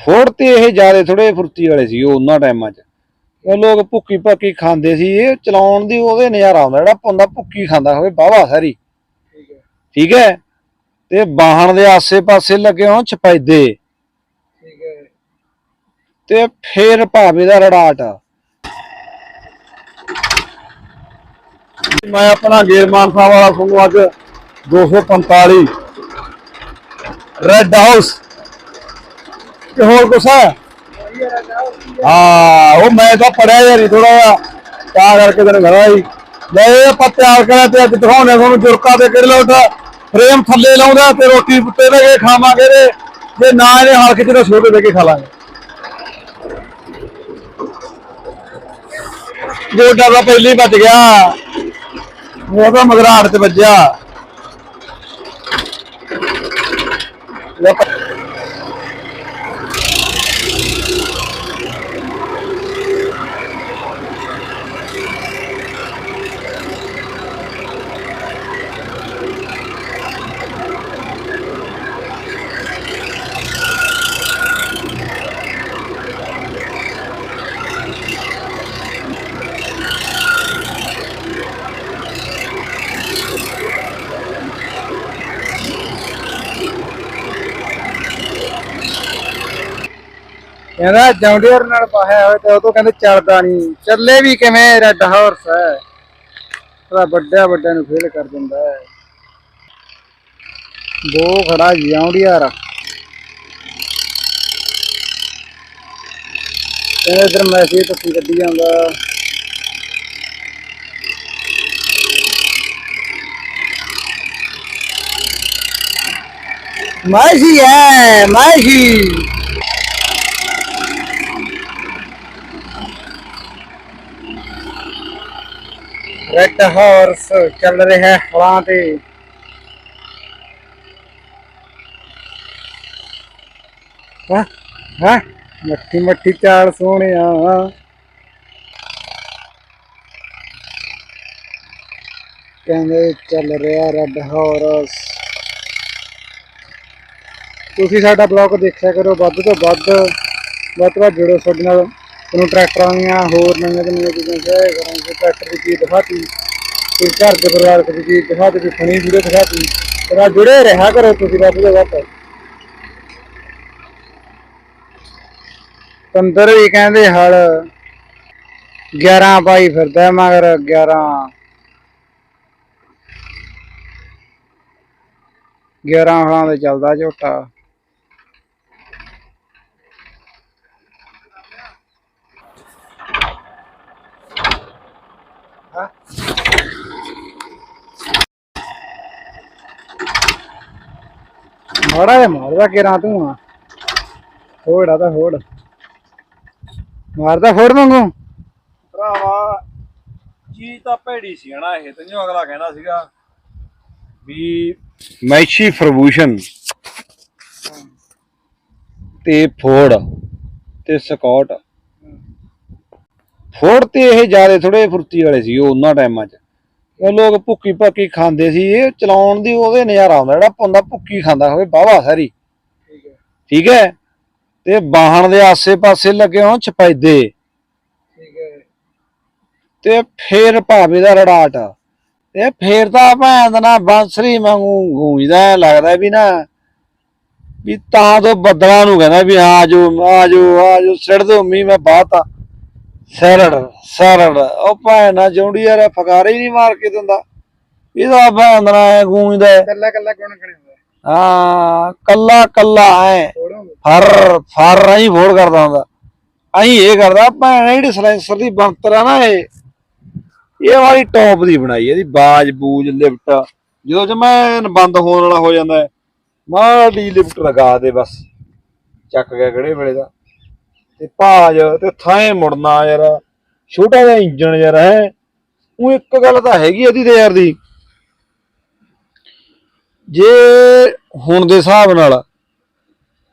ਫੋੜ ਤੇ ਇਹ ਜਿਆਦੇ ਥੋੜੇ ਫੁਰਤੀ ਵਾਲੇ ਸੀ ਉਹ ਉਹਨਾਂ ਟਾਈਮਾਂ 'ਚ। ਉਹ ਲੋਕ ਭੁੱਕੀ ਭੱਕੀ ਖਾਂਦੇ ਸੀ ਇਹ ਚਲਾਉਣ ਦੀ ਉਹਦੇ ਨਜ਼ਾਰਾ ਆਉਂਦਾ ਜਿਹੜਾ ਬੰਦਾ ਭੁੱਕੀ ਖਾਂਦਾ ਹੋਵੇ ਬਾਵਾ ਸਾਰੀ। ਠੀਕ ਹੈ। ਤੇ ਬਾਹਣ ਦੇ ਆਸੇ-ਪਾਸੇ ਲੱਗੇ ਹੋਣ ਛਪੈਦੇ ਠੀਕ ਹੈ। ਤੇ ਫੇਰ ਭਾਵੇਂ ਦਾ ਰੜਾਟ ਮੈਂ ਆਪਣਾ ਗੇਰਮਾਨ ਸਾਹਿਬ ਵਾਲਾ ਤੁਹਾਨੂੰ ਅੱਜ 245 ਰੈੱਡ ਹਾਊਸ ਤੇ ਹੋਰ ਕੁਛ ਹੈ? ਹਾਂ, ਉਹ ਮੈਂ ਤਾਂ ਪੜਿਆ ਯਾਰੀ ਥੋੜਾ ਜਿਹਾ। ਤਾਂ ਕਰਕੇ ਤੈਨੂੰ ਘਰਾ ਹੀ ਲੈ ਆਪਾਂ ਤਿਆਰ ਕਰਿਆ ਤੇ ਅੱਜ ਦਿਖਾਉਣੇ ਤੁਹਾਨੂੰ ਜੁਰਕਾ ਤੇ ਕਿਹੜੇ ਲੋਟ ਫਰੇਮ ਥੱਲੇ ਲਾਉਂਦਾ ਤੇ ਰੋਟੀ ਉੱਤੇ ਲੈ ਕੇ ਖਾਵਾਂਗੇ ਤੇ ਜੇ ਨਾ ਇਹਨੇ ਹਲ ਖਿੱਚ ਤਾਂ ਛੋਟੇ ਦੇ ਕੇ ਖਾ ਲਾਂਗੇ। ਗੋਡਾ ਤਾਂ ਪਹਿਲੀ ਵੱਜ ਗਿਆ, ਉਹ ਤਾਂ ਮਗਰਾੜ ਤੇ ਵੱਜਿਆ। ਕਹਿੰਦਾ ਜੌਂਡੀਅਰ ਨਾਲ ਪਾਇਆ ਹੋਇਆ ਤੇ ਉਹ ਤੋਂ ਕਹਿੰਦੇ ਚੱਲਦਾ ਨਹੀਂ। ਚੱਲੇ ਵੀ ਕਿਵੇਂ ਰੈੱਡ ਹਾਰਸ ਹੈ। ਉਹਦਾ ਵੱਡਾ ਵੱਡਾ ਨੂੰ ਫੇਲ ਕਰ ਦਿੰਦਾ ਹੈ। ਦੋ ਖੜਾ ਜੌਂਡੀਅਰ ਕਹਿੰਦੇ ਇਧਰ ਮੈਸੇਜ ਤੁਸੀਂ ਗੱਡੀ ਆਉਂਦਾ। ਮਾਹੀ ਹੈ ਮਾਹੀ ਰੈੱਡ ਹਾਰਸ ਚੱਲ ਰਿਹਾ ਹੈ ਹਲਾਂ ਤੇ। ਹਾਂ? ਹਾਂ? ਮੱਠੀ ਮੱਠੀ ਚਾਲ ਸੋਹਣਿਆ। ਕਹਿੰਦੇ ਚੱਲ ਰਿਹਾ ਰੈੱਡ ਹਾਰਸ। ਤੁਸੀਂ ਸਾਡਾ ਬਲੌਗ ਦੇਖਿਆ ਕਰੋ ਵੱਧ ਤੋਂ ਵੱਧ। ਵੱਧ ਤੋਂ ਵੱਧ ਜੁੜੋ ਸਾਡੇ ਨਾਲ। ਤੁਹਾਨੂੰ ਟਰੈਕਟਰਾਂ ਦੀਆਂ ਹੋਰ ਨਵੀਆਂ ਤੋਂ ਨਵੀਆਂ ਚੀਜ਼ਾਂ ਸ਼ੇਅਰ ਕਰਾਂਗੇ। ਟਰੈਕਟਰ ਦੀ ਚੀਜ਼ ਦਿਖਾਤੀ, ਕੋਈ ਘਰ ਦੇ ਪਰਿਵਾਰ ਦੀ ਚੀਜ਼ ਦਿਖਾਤੀ, ਕੋਈ ਫਣੀ ਵੀਡੀਓ ਦਿਖਾਤੀ ਤੇ ਜੁੜੇ ਰਿਹਾ ਕਰੋ ਤੁਸੀਂ ਵੱਧ ਤੋਂ ਵੱਧ। ਤੰਦਰ ਵੀ ਕਹਿੰਦੇ ਹਲ 11 ਪਾਈ ਫਿਰਦਾ ਮਗਰ 11 11 ਹਲਾਂ ਤੇ ਚੱਲਦਾ ਝੋਟਾ। ਮਾੜਾ ਜਿਹਾ ਮਾਰਦਾ ਕਿਰਾਂ ਤੂੰ ਆ। ਹੋੜਾ ਤਾਂ ਹੋੜ ਮਾਰਦਾ ਫੋੜ ਵਾਂਗੂ। ਭਰਾਵਾ ਚੀਜ਼ ਤਾਂ ਭੈੜੀ ਸੀ ਹਨਾ ਇਹ ਤੈਨੂੰ ਅਗਲਾ ਕਹਿੰਦਾ ਸੀਗਾ ਵੀ ਮੈਸ਼ੀ ਫਰਬੂਸ਼ਨ ਤੇ ਫੋੜ ਤੇ ਸਕਾਟ ਫੋੜ ਤੇ ਇਹ ਜਿਆਦੇ ਥੋੜੇ ਫੁਰਤੀ ਵਾਲੇ ਸੀ ਉਹ ਉਹਨਾਂ ਟਾਈਮਾਂ 'ਚ। ਉਹ ਲੋਕ ਭੁੱਕੀ ਭੱਕੀ ਖਾਂਦੇ ਸੀ ਇਹ ਚਲਾਉਣ ਦੀ ਉਹਦੇ ਨਜ਼ਾਰਾ ਆਉਂਦਾ ਜਿਹੜਾ ਬੰਦਾ ਭੁੱਕੀ ਖਾਂਦਾ ਹੋਵੇ ਬਾਵਾ ਸਾਰੀ। ਠੀਕ ਹੈ। ਤੇ ਬਾਹਣ ਦੇ ਆਸੇ-ਪਾਸੇ ਲੱਗੇ ਹੋਣ ਛਪੈਦੇ ਠੀਕ ਹੈ। ਤੇ ਫੇਰ ਭਾਵੇਂ ਦਾ ਰੜਾਟ। ਤੇ ਫੇਰ ਤਾਂ ਭੈਣ ਨਾ ਬਾਂਸਰੀ ਵਾਂਗੂ ਗੂੰਜਦਾ ਲੱਗਦਾ ਵੀ ਨਾ ਵੀ ਤਾਂ ਤੋਂ ਬੱਦਲਾਂ ਨੂੰ ਕਹਿੰਦਾ ਵੀ ਆ ਜੋ ਆ ਜੋ ਆ ਜੋ ਸਿੜ ਦੋ ਮੀਂਹ ਮੈਂ ਬਾਤਾ ਸਰੜ ਸਰੜ। ਉਹ ਭੈਣ ਨਾ ਜੌਂਡੀ ਯਾਰ ਫਕਾਰੇ ਹੀ ਨਹੀਂ ਮਾਰ ਕੇ ਦਿੰਦਾ। ਇਹਦਾ ਭੈਣ ਐਂ ਗੂੰਜਦਾ। ਕੱਲਾ ਕੱਲਾ ਗੁਣ ਹੁੰਦਾ ਹਾਂ। ਕੱਲਾ ਕੱਲਾ ਐ। ਫਰ ਫਰ ਐਂ ਫੋੜ ਕਰਦਾ ਹੁੰਦਾ। ਐਂ ਇਹ ਕਰਦਾ ਭੈਣ ਜਿਹੜੀ ਸਲੈਂਸਰ ਦੀ ਬਣਤਰ ਆ ਨਾ ਇਹ। ਇਹ ਵਾਲੀ ਟੌਪ ਦੀ ਬਣਾਈ ਇਹਦੀ ਬਾਜ ਬੂਜ ਲਿਫਟ। ਜਦੋਂ ਜਮੈਨ ਬੰਦ ਹੋਣ ਵਾਲਾ ਹੋ ਜਾਂਦਾ ਮਾੜੀ ਲਿਫਟ ਲਗਾ ਦੇ ਬਸ। ਚੱਕ ਗਿਆ ਕਿਹੜੇ ਵੇਲੇ ਦਾ। ਤੇ ਭਾਜ ਤੇ ਥਾਂ ਮੁੜਨਾ ਯਾਰ। ਛੋਟਾ ਜਿਹਾ ਇੰਜਣ ਯਾਰ, ਹੈ। ਉਹ ਇੱਕ ਗੱਲ ਤਾਂ ਹੈਗੀ ਇਹਦੀ ਤੇ ਯਾਰ ਦੀ। ਜੇ ਹੁਣ ਦੇ ਹਿਸਾਬ ਨਾਲ,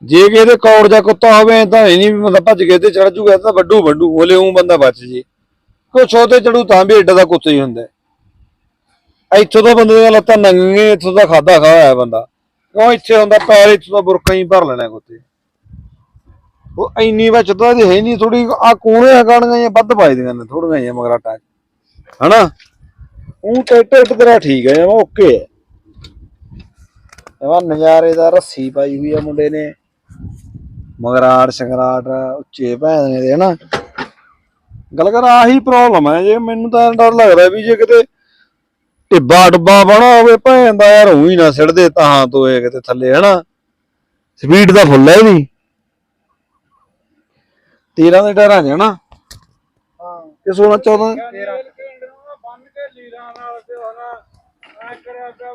ਜੇ ਕਿਸੇ ਦੇ ਕੌੜ ਜਾਂ ਕੁੱਤਾ ਹੋਵੇ, ਤਾਂ ਇਹ ਨਹੀਂ ਵੀ ਭੱਜ ਕੇ ਤੇ ਚੜ ਜੂਗਾ ਤਾਂ ਵੱਡੂ ਵੱਡੂ, ਹੋਲੇ ਉਹ ਬੰਦਾ ਬਚ ਜੇ। ਕੋਈ ਛੋਤੇ ਚੜੂ ਤਾਂ ਵੀ ਏਡਾ ਦਾ ਕੁੱਤਾ ਹੀ ਹੁੰਦਾ ਇੱਥੋਂ ਦਾ ਬੰਦੇ ਦੀਆਂ ਲੱਤਾਂ ਨੰਗੀਆਂ, ਇੱਥੋਂ ਦਾ ਖਾਦਾ ਖਾਇਆ ਹੈ ਬੰਦਾ। ਕਿਉਂ ਇੱਥੇ ਹੁੰਦਾ ਪੈਰ ਇੱਥੋਂ ਦਾ ਬੁਰਕਾ ਹੀ ਭਰ ਲੈਣਾ ਕੁੱਤੇ। ਉਹ ਇੰਨੀ ਵਿੱਚ ਤਾਂ ਇਹਦੀ ਹੈ ਨਹੀਂ ਥੋੜੀ ਆ ਕੋਣੇ ਗਾਣੀਆਂ ਜਾਂ ਵੱਧ ਪਾਈਆਂ ਨੇ ਥੋੜੀਆਂ ਜਿਹੀਆਂ ਮਗਰਾਟਾਂ ਹਨਾ? ਉਹ ਟੈਟ ਤੇਰਾ ਠੀਕ ਹੈ ਜਮਾ ਓਕੇ ਹੈ ਜਮਾ ਨਜ਼ਾਰੇ ਦਾ ਰੱਸੀ ਪਾਈ ਹੋਈ ਆ ਮੁੰਡੇ ਨੇ। ਮਗਰਾੜ ਸੰਗਰਾਟ ਉੱਚੇ ਭੈਣ ਦੇ ਹਨਾ? ਗੱਲ ਕਰ, ਆਹੀ ਪ੍ਰੋਬਲਮ ਹੈ ਜੇ, ਮੈਨੂੰ ਤਾਂ ਡਰ ਲੱਗਦਾ ਵੀ ਜੇ ਕਿਤੇ ਟਿੱਬਾ ਡੱਬਾ ਬਣਾ ਹੋਵੇ, ਭੈਣ ਦਾ ਯਾਰ ਉਹੀ ਨਾ ਸਿੜਦੇ ਤਾਂ ਤੋਂ ਇਹ ਕਿਤੇ ਥੱਲੇ, ਹਨਾ? ਸਪੀਡ ਦਾ ਫੁੱਲ ਹੈ ਇਹਦੀ। ਤੇਰਾਂ ਦੇ ਡਰਾਂ ਚ ਹਨਾ ਹਾਂ। ਕਿ 16 14 ਤੇਰਾ। ਬੰਨ ਕੇ ਲੀਰਾਂ ਨਾਲ ਤੇ ਹਨਾ ਐ ਕਰਿਆ ਪਿਆ